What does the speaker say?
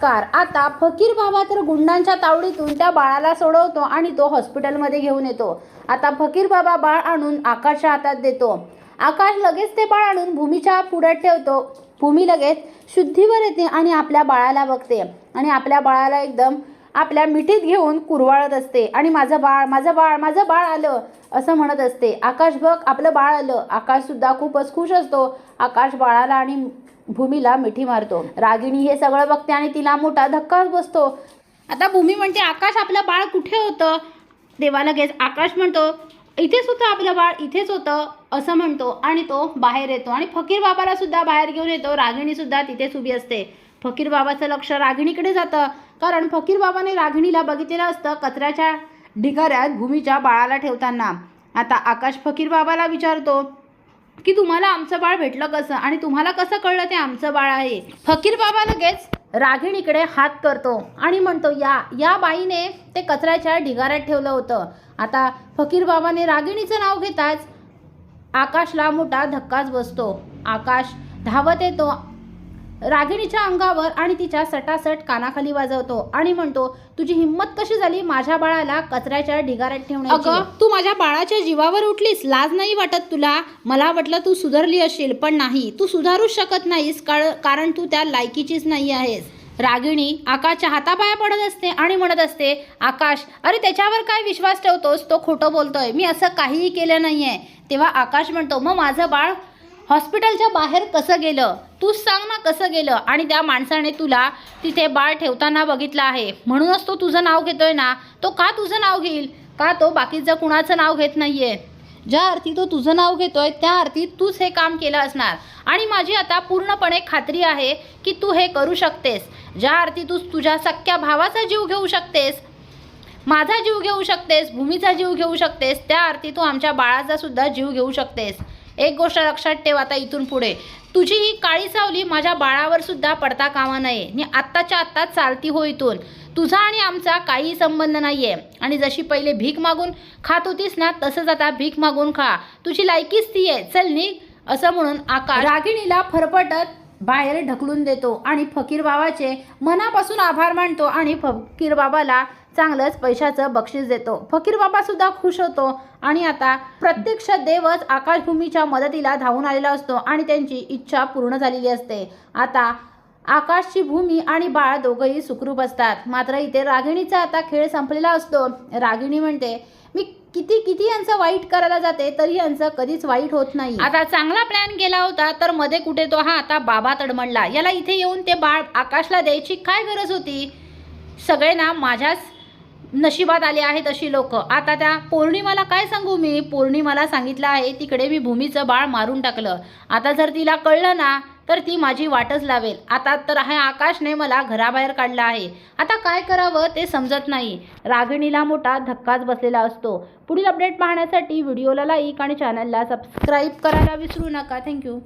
नमस्कार. आता फकीर बाबा तर गुंडांच्या तावडीतून त्या बाळाला सोडवतो आणि तो हॉस्पिटलमध्ये घेऊन येतो. आता फकीर बाबा बाळ आणून आकाशच्या हातात देतो. आकाश लगेच ते बाळ आणून भूमीच्या पुढ्यात ठेवतो. भूमी लगेच शुद्धीवर येते आणि आपल्या बाळाला बघते. आणि आपल्या बाळाला एकदम आपल्या मिठीत घेऊन कुरवाळत असते. आणि माझं बाळ माझं बाळ माझं बाळ आलं असं म्हणत असते. आकाश बघ आपलं बाळ आलं. आकाश सुद्धा खूपच खुश असतो. आकाश बाळाला आणि भूमीला मिठी मारतो. रागिणी हे सगळं बघते आणि तिला मोठा धक्काच बसतो. आता भूमी म्हणते आकाश आपलं बाळ कुठे होतं? तेव्हा लगेच आकाश म्हणतो इथेच होतं आपलं बाळ इथेच होतं असं म्हणतो आणि तो बाहेर येतो. आणि फकीर बाबाला सुद्धा बाहेर घेऊन येतो. रागिणी सुद्धा तिथेच उभी असते. फकीर बाबाचं लक्ष रागिणीकडे जातं. कारण फकीर बाबाने रागिणीला बघितलेलं असतं कचऱ्याच्या ढिगाऱ्यात भूमीच्या बाळाला ठेवताना. आता आकाश फकीर बाबाला विचारतो की तुम्हाला आमचं बाळ भेटलं कसं आणि तुम्हाला कसं कळलं ते आमचं बाळ आहे? फकीर बाबा लगेच रागिणीकडे हात करतो आणि म्हणतो या या बाईने ते कचऱ्याच्या ढिगाऱ्यात ठेवलं होतं. आता फकीर बाबाने रागिणीचं नाव घेताच आकाशला मोठा धक्काच बसतो. आकाश धावत येतो रागिणीच्या अंगावर आणि तिच्या सटासट कानाखाली वाजवतो आणि म्हणतो तुझी हिंमत कशी झाली माझ्या बाळाला कचऱ्याच्या ढिगाऱ्यात ठेवणे अगं तू माझ्या बाळाच्या जीवावर उठलीस लाज नाही वाटत तुला? मला वाटलं तू सुधारली असशील पण नाही. तू सुधारूच शकत नाहीस कारण तू त्या लायकीचीच नाही आहेस. रागिणी आकाशच्या हातापाया पडत असते आणि म्हणत असते आकाश अरे त्याच्यावर काय विश्वास ठेवतोस? तो खोटं बोलतोय. मी असं काहीही केलं नाही आहे तेव्हा आकाश म्हणतो मग माझं बाळ हॉस्पिटलच्या बाहेर कसं गेलं? तूच सांग ना कसं गेलं? आणि त्या माणसाने तुला तिथे बाळ ठेवताना बघितलं आहे. म्हणूनच तो तुझं नाव घेतोय ना? तो का तुझं नाव घेईल? का तो बाकीचं कुणाचं नाव घेत नाहीये? ज्या अर्थी तो तुझं नाव घेतोय त्या अर्थी तूच हे काम केलं असणार. आणि माझी आता पूर्णपणे खात्री आहे की तू हे करू शकतेस. ज्या अर्थी तू तुझ्या सख्या भावाचा जीव घेऊ शकतेस माझा जीव घेऊ शकतेस भूमीचा जीव घेऊ शकतेस त्या अर्थी तू आमच्या बाळाचा सुद्धा जीव घेऊ शकतेस. एक गोष्ट लक्षात ठेव आता इथून पुढे. तुझी ही काळी सावली माझ्या बाळावर सुद्धा पडता कामा नये. मी आत्ताच्या आत्ता चालती हो इथून. तुझा आणि आमचा काही संबंध नाही आहे आणि जशी पहिले भीक मागून खात होतीस ना तसंच आता भीक मागून खा. तुझी लायकीच ती आहे चल निघ. असं म्हणून आकाश रागिणीला फरफटत बाहेर ढकलून देतो आणि फकीर बाबाचे मनापासून आभार मानतो आणि फकीर बाबाला चांगलंच पैशाचं बक्षीस देतो. फकीर बाबा सुद्धा खुश होतो आणि आता प्रत्यक्ष देवच आकाशभूमीच्या मदतीला धावून आलेला असतो आणि त्यांची इच्छा पूर्ण झालेली असते. आता आकाशची भूमी आणि बाळ दोघंही सुखरूप असतात. मात्र इथे रागिणीचा आता खेळ संपलेला असतो. रागिणी म्हणते मी किती किती यांचं वाईट करायला जाते तरी यांचं कधीच वाईट होत नाही. आता चांगला प्लॅन गेला होता तर मध्ये कुठे तो हा आता बाबा तडमडला. याला इथे येऊन ते बाळ आकाशला द्यायची काय गरज होती? सगळे ना माझ्याच नशिबात आले आहेत अशी लोक. आता त्या पौर्णिमाला काय सांगू मी? पौर्णिमाला सांगितलं आहे तिकडे मी भूमीचं बाळ मारून टाकलं. आता जर तिला कळलं ना तर ती माझी वाटच लावेल. आता तर हा आकाशने मला घराबाहेर काढलं आहे. आता काय करावं ते समजत नाही. रागिणीला मोठा धक्काच बसलेला असतो. पुढील अपडेट पाहण्यासाठी व्हिडिओला लाईक आणि चॅनलला सबस्क्राईब करायला विसरू नका. थँक्यू